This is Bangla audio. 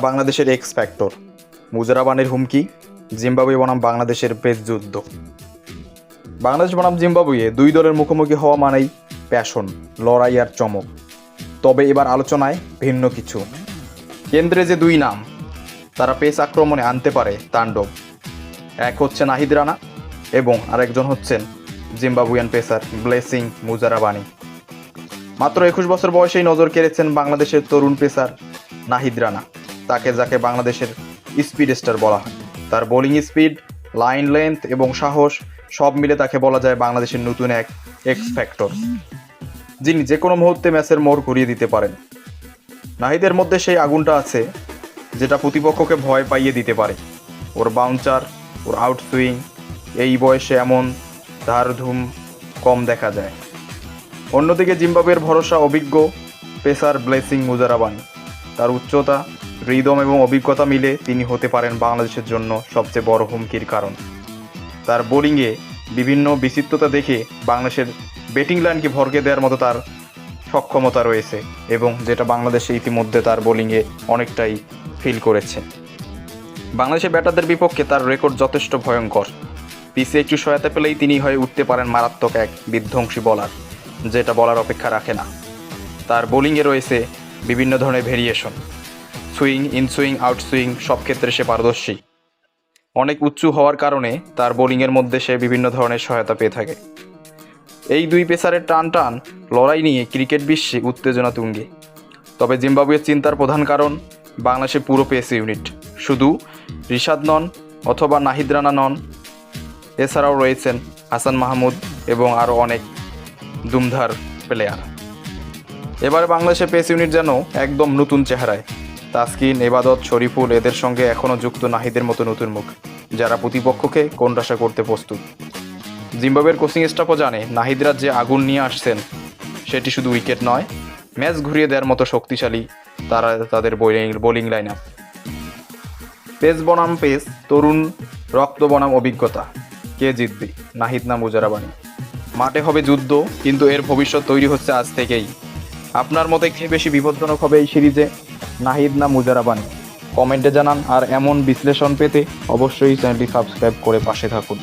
বাংলাদেশের এক্স ফ্যাক্টর মুজারাবানের হুমকি, জিম্বাবুয়ে বনাম বাংলাদেশের পেস যুদ্ধ। বাংলাদেশ বনাম জিম্বাবুয়ে দুই দলের মুখোমুখি হওয়া মানেই প্যাশন লড়াই আর চমক। তবে এবার আলোচনায় ভিন্ন কিছু। কেন্দ্রে যে দুই নাম, তারা পেস আক্রমণে আনতে পারে তাণ্ডব। এক হচ্ছে নাহিদ রানা এবং আরেকজন হচ্ছেন জিম্বাবুয়ান পেসার ব্লেসিং মুজারাবানি। মাত্র একুশ বছর বয়সেই নজর কেড়েছেন বাংলাদেশের তরুণ পেসার নাহিদ রানা। তাকে যাকে বাংলাদেশের স্পিড স্টার বলা হয়। তার বোলিং স্পিড, লাইন লেন্থ এবং সাহস সব মিলে তাকে বলা যায় বাংলাদেশের নতুন এক এক্স ফ্যাক্টর যিনি যে কোনো মুহূর্তে ম্যাচের মোড় ঘুরিয়ে দিতে পারেন। নাহিদের মধ্যে সেই আগুনটা আছে, যেটা প্রতিপক্ষকে ভয় পাইয়ে দিতে পারে। ওর বাউন্সার ওর আউট সুইং এই বয়সে এমন ধারধুম কম দেখা যায়। অন্যদিকে জিম্বাবুয়ের ভরসা অভিজ্ঞ পেসার ব্লেসিং মুজারাবান। তার উচ্চতা, হৃদম এবং অভিজ্ঞতা মিলে তিনি হতে পারেন বাংলাদেশের জন্য সবচেয়ে বড় হুমকির কারণ। তার বোলিংয়ে বিভিন্ন বিচিত্রতা দেখে বাংলাদেশের ব্যাটিং লাইনকে ভরকে দেওয়ার মতো তার সক্ষমতা রয়েছে এবং যেটা বাংলাদেশে ইতিমধ্যে তার বোলিংয়ে অনেকটাই ফিল করেছে। বাংলাদেশের ব্যাটারদের বিপক্ষে তার রেকর্ড যথেষ্ট ভয়ঙ্কর। পিসে একটু সহায়তা পেলেই তিনি হয়ে উঠতে পারেন মারাত্মক এক বিধ্বংসী বলার। যেটা বলার অপেক্ষা রাখে না। তার বোলিংয়ে রয়েছে বিভিন্ন ধরনের variation swing in swing out swing সব ক্ষেত্রে সে পারদর্শী। অনেক উঁচু হওয়ার কারণে তার বোলিংয়ের মধ্যে সে বিভিন্ন ধরনের সহায়তা পেয়ে থাকে। এই দুই পেসারের টান টান লড়াই নিয়ে ক্রিকেট বিশ্বে উত্তেজনা তুঙ্গে। তবে জিম্বাবুয়ের চিন্তার প্রধান কারণ বাংলাদেশের পুরো পেস ইউনিট। শুধু রিশাদ নন অথবা নাহিদ রানা নন, এছাড়াও রয়েছেন হাসান মাহমুদ এবং আরও অনেক। দুমধার প্লেয়ার এবারে বাংলাদেশের পেস ইউনিট যেন একদম নতুন চেহারায়। তাসকিন, এবাদত, শরীফুল এদের সঙ্গে এখনও যুক্ত নাহিদের মতো নতুন মুখ, যারা প্রতিপক্ষকে কোণঠাসা করতে প্রস্তুত। জিম্বাবুয়ের কোচিং স্টাফও জানে, নাহিদরা যে আগুন নিয়ে আসছেন, সেটি শুধু উইকেট নয়, ম্যাচ ঘুরিয়ে দেওয়ার মতো শক্তিশালী তারা তাদের bowling bowling line up pace বনাম পেস, তরুণ রক্ত বনাম অভিজ্ঞতা, কে জিতবে? নাহিদ না মুজারাবানি। মাঠে হবে যুদ্ধ, কিন্তু এর ভবিষ্যৎ তৈরি হচ্ছে আজ থেকেই। আপনার মতে কে বেশি বিপজ্জনক হবে এই সিরিজে? নাহিদ না মুজারাবান? কমেন্টে জানান, আর এমন বিশ্লেষণ পেতে অবশ্যই চ্যানেলটি সাবস্ক্রাইব করে পাশে থাকুন।